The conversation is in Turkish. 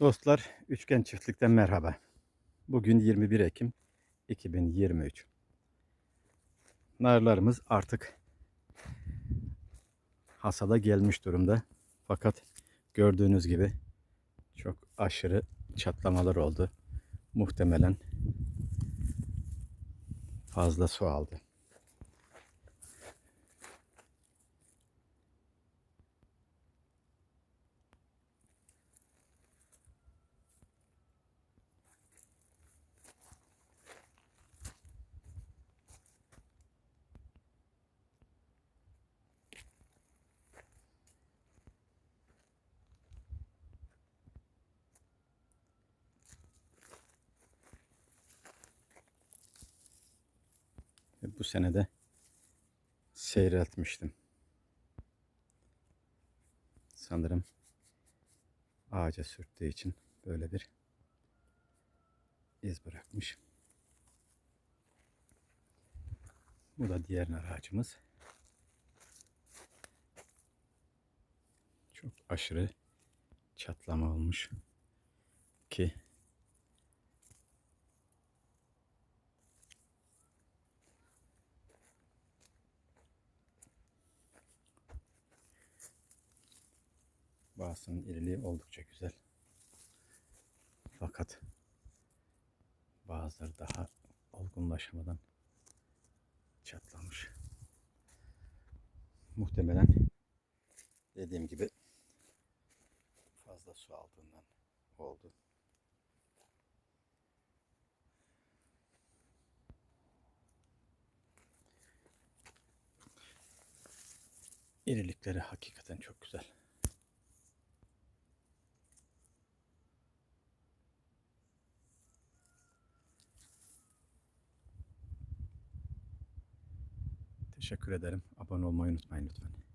Dostlar, Üçgen Çiftlik'ten merhaba. Bugün 21 Ekim 2023. Narlarımız artık hasada gelmiş durumda. Fakat gördüğünüz gibi çok aşırı çatlamalar oldu. Muhtemelen fazla su aldı. Bu sene de seyreltmiştim. Sanırım ağaca sürttüğü için böyle bir iz bırakmış. Bu da diğer nar ağacımız. Çok aşırı çatlama olmuş ki Bazısının iriliği oldukça güzel. Fakat bazıları daha olgunlaşmadan çatlamış. Muhtemelen dediğim gibi fazla su aldığından oldu. İrilikleri hakikaten çok güzel. Teşekkür ederim. Abone olmayı unutmayın lütfen.